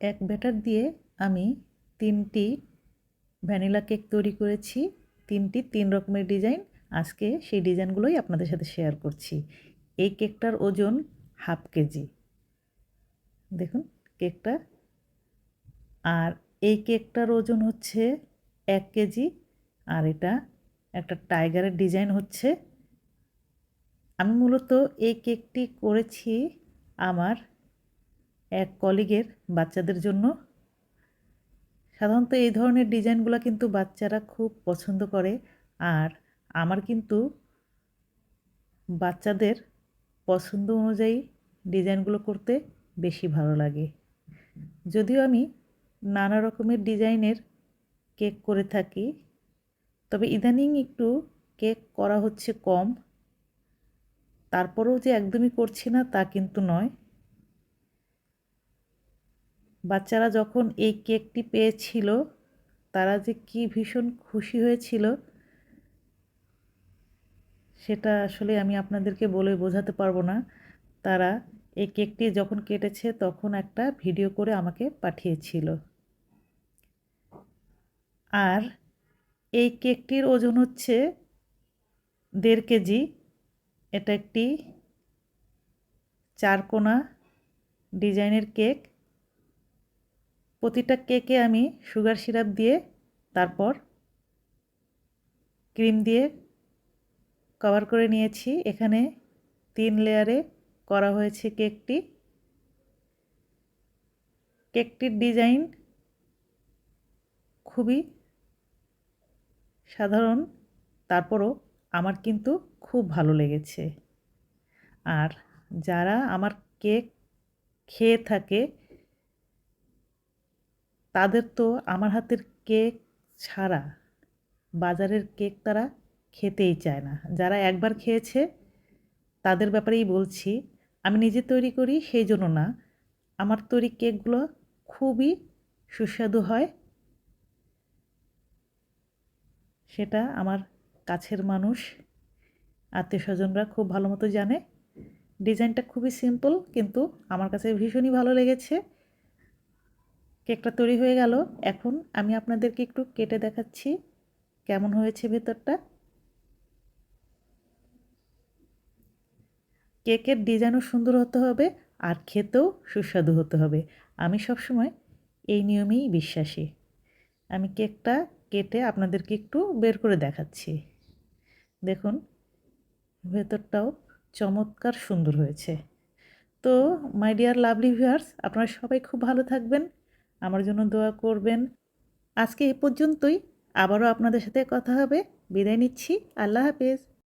এক ব্যাটার দিয়ে আমি তিনটি ভ্যানিলা কেক তৈরি করেছি, তিনটি তিন রকমের ডিজাইন। আজকে সেই ডিজাইনগুলোই আপনাদের সাথে শেয়ার করছি। এই কেকটার ওজন হাফ কেজি। দেখুন কেকটা। আর এই কেকটার ওজন হচ্ছে এক কেজি। আর এটা একটা টাইগারের ডিজাইন হচ্ছে। আমি মূলত এই কেকটি করেছি আমার এক কলিগের বাচ্চাদের জন্য। সাধারণত এই ধরনের ডিজাইনগুলো কিন্তু বাচ্চারা খুব পছন্দ করে। আর আমার কিন্তু বাচ্চাদের পছন্দ অনুযায়ী ডিজাইনগুলো করতে বেশি ভালো লাগে। যদিও আমি নানা রকমের ডিজাইনের কেক করে থাকি, তবে ইদানিং একটু কেক করা হচ্ছে কম। তারপরেও যে একদমই করছি না তা কিন্তু নয়। বাচ্চারা যখন এই কেকটি পেয়েছিল, তারা যে কি ভীষণ খুশি হয়েছিল, সেটা আসলে আমি আপনাদেরকে বলে বোঝাতে পারব না। তারা এই কেকটি যখন কেটেছে, তখন একটা ভিডিও করে আমাকে পাঠিয়েছিল। আর এই কেকটির ওজন হচ্ছে দেড় কেজি। এটা একটি চারকোনা ডিজাইনের কেক। প্রতিটা কেকে আমি সুগার সিরাপ দিয়ে, তারপর ক্রিম দিয়ে কভার করে নিয়েছি। এখানে তিন লেয়ারে করা হয়েছে কেকটি। কেকটির ডিজাইন খুবই সাধারণ, তারপরও আমার কিন্তু খুব ভালো লেগেছে। আর যারা আমার কেক খেয়ে থাকে তাদের তো আমার হাতের কেক ছাড়া বাজারের কেক তারা খেতেই চায় না। যারা একবার খেয়েছে, তাদের ব্যাপারেই বলছি, আমি নিজে তৈরি করি সেই জন্য না। আমার তৈরি কেকগুলো খুবই সুস্বাদু হয়। সেটা আমার কাছের মানুষ আত্মীয় স্বজনরা খুব ভালো মতো জানে। ডিজাইনটা খুবই সিম্পল, কিন্তু আমার কাছে ভীষণই ভালো লেগেছে। কেকটা তৈরি হয়ে গেল। এখন আমি আপনাদেরকে একটু কেটে দেখাচ্ছি কেমন হয়েছে ভেতরটা। কেকের ডিজাইনও সুন্দর হতে হবে আর খেতেও সুস্বাদু হতে হবে। আমি সবসময় এই নিয়মেই বিশ্বাসী। আমি কেকটা কেটে আপনাদেরকে একটু বের করে দেখাচ্ছি। দেখুন, ভেতরটাও চমৎকার সুন্দর হয়েছে। তো মাই ডিয়ার লাভলি ভিউয়ার্স আপনারা সবাই খুব ভালো থাকবেন। আমার জন্য দোয়া করবেন। আজকে এ পর্যন্তই। আবারও আপনাদের সাথে কথা হবে। বিদায় নিচ্ছি। আল্লাহ হাফেজ।